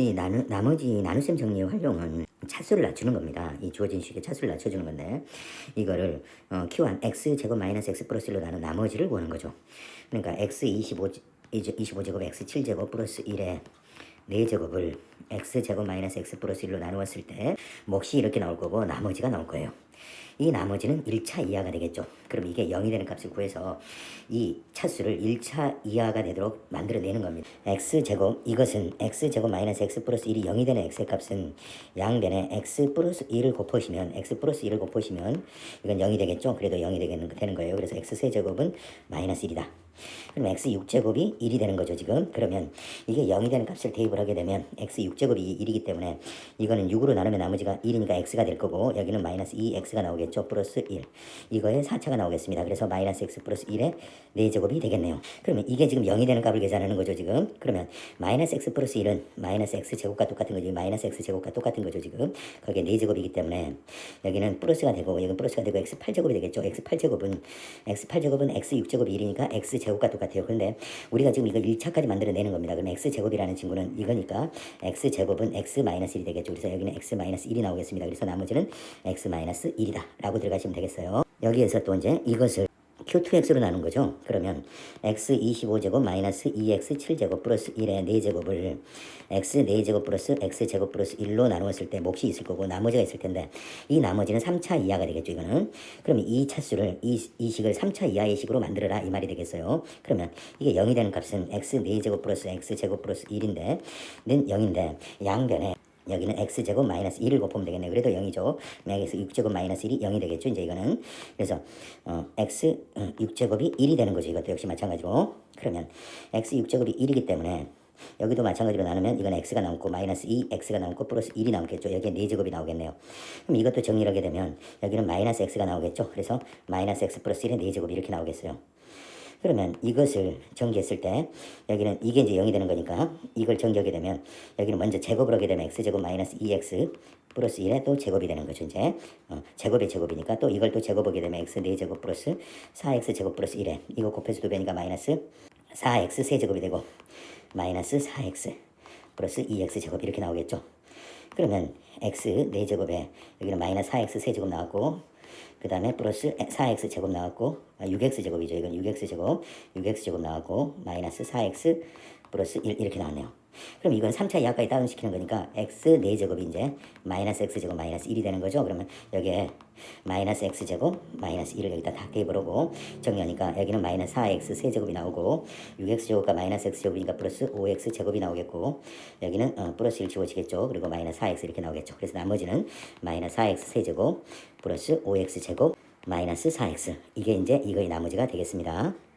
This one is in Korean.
이 나누, 나머지 나눗셈 정리의 활용은 차수를 낮추는 겁니다. 이 주어진 식의 차수를 낮춰주는 건데 이거를 어, Q1 x 제곱 마이너스 x 플러스 1로 나눈 나머지를 구하는 거죠. 그러니까 x 25 25제곱 x 7제곱 플러스 1에 4제곱을 x 제곱 마이너스 x 플러스 1로 나누었을 때 몫이 이렇게 나올 거고 나머지가 나올 거예요. 이 나머지는 1차 이하가 되겠죠. 그럼 이게 0이 되는 값을 구해서 이 차수를 1차 이하가 되도록 만들어내는 겁니다. x제곱 이것은 x제곱 마이너스 x 플러스 1이 0이 되는 x의 값은 양변에 x 플러스 1을 곱하시면 x 플러스 1을 곱하시면 이건 0이 되겠죠. 그래도 0이 되는, 거예요. 그래서 x 세제곱은 마이너스 1이다. 그럼 x 6제곱이 1이 되는 거죠 지금 그러면 이게 0이 되는 값을 대입을 하게 되면 x 6제곱이 1이기 때문에 이거는 6으로 나누면 나머지가 1이니까 x가 될 거고 여기는 마이너스 2x 가 나오겠죠? 플러스 1 이거에 4차가 나오겠습니다. 그래서 마이너스 x 플러스 1의 4제곱이 되겠네요. 그러면 이게 지금 0이 되는 값을 계산하는 거죠 지금? 그러면 마이너스 x 플러스 1은 마이너스 x 제곱과 똑같은 거죠 마이너스 x 제곱과 똑같은 거죠 지금? 거기에 4제곱이기 때문에 여기는 플러스가 되고 여기는 플러스가 되고 x 8제곱이 되겠죠? x 8제곱은 x 8제곱은 x 6제곱 1이니까 x 제곱과 똑같아요. 그런데 우리가 지금 이걸 1차까지 만들어내는 겁니다. 그럼 x 제곱이라는 친구는 이거니까 x 제곱은 x 마이너스 1이 되겠죠. 그래서 여기는 x 마이너스 1이 나오겠습니다. 그래서 나머지는 x 마이너스 1이다 라고 들어가시면 되겠어요. 여기에서 또 이제 이것을 Q2X로 나눈 거죠. 그러면 X 25제곱 마이너스 2X 7제곱 플러스 1의 4제곱을 X 4제곱 플러스 X제곱 플러스 1로 나누었을 때 몫이 있을 거고 나머지가 있을 텐데 이 나머지는 3차 이하가 되겠죠. 이거는. 그러면 이 차수를 이, 이 식을 3차 이하의 식으로 만들어라 이 말이 되겠어요. 그러면 이게 0이 되는 값은 X 4제곱 플러스 X제곱 플러스 1인데 는 0인데 양변에 여기는 x제곱 마이너스 1을 곱하면 되겠네요. 그래도 0이죠. 맥에서 6제곱 마이너스 1이 0이 되겠죠. 이제 이거는 그래서 어, x 어, 6제곱이 1이 되는 거죠. 이것도 역시 마찬가지고 그러면 x 6제곱이 1이기 때문에 여기도 마찬가지로 나누면 이건 x가 남고 마이너스 2 x가 남고 플러스 1이 남겠죠. 여기에 4제곱이 나오겠네요. 그럼 이것도 정리를 하게 되면 여기는 마이너스 x가 나오겠죠. 그래서 마이너스 x 플러스 1의 4제곱이 이렇게 나오겠어요. 그러면 이것을 정기했을 때 여기는 이게 이제 0이 되는 거니까 이걸 정기하게 되면 여기는 먼저 제곱을 하게 되면 x제곱 마이너스 2x 플러스 1에 또 제곱이 되는 거죠 이제. 어, 제곱의 제곱이니까 또 이걸 또 제곱하게 되면 x 4제곱 플러스 4x 제곱 플러스 1에 이거 곱해서 두 배니까 마이너스 4x 세제곱이 되고 마이너스 4x 플러스 2x 제곱 이렇게 나오겠죠 그러면 x 4제곱에 여기는 마이너스 4x 세제곱 나왔고 그 다음에 플러스 4x 제곱 나왔고 아, 6x 제곱이죠. 이건 6x 제곱 6x 제곱 나왔고 마이너스 4x 플러스 1 이렇게 나왔네요. 그럼 이건 3차 이하까지 다운시키는 거니까 x 4제곱이 이제 마이너스 x제곱 마이너스 1이 되는 거죠. 그러면 여기에 마이너스 x제곱 마이너스 1을 여기다 다 대입을 하고 정리하니까 여기는 마이너스 4x 세제곱이 나오고 6x제곱과 마이너스 x제곱이니까 플러스 5x제곱이 나오겠고 여기는 어, 플러스 1 지워지겠죠. 그리고 마이너스 4x 이렇게 나오겠죠. 그래서 나머지는 마이너스 4x 세제곱 플러스 5x제곱 마이너스 4x 이게 이제 이거의 나머지가 되겠습니다.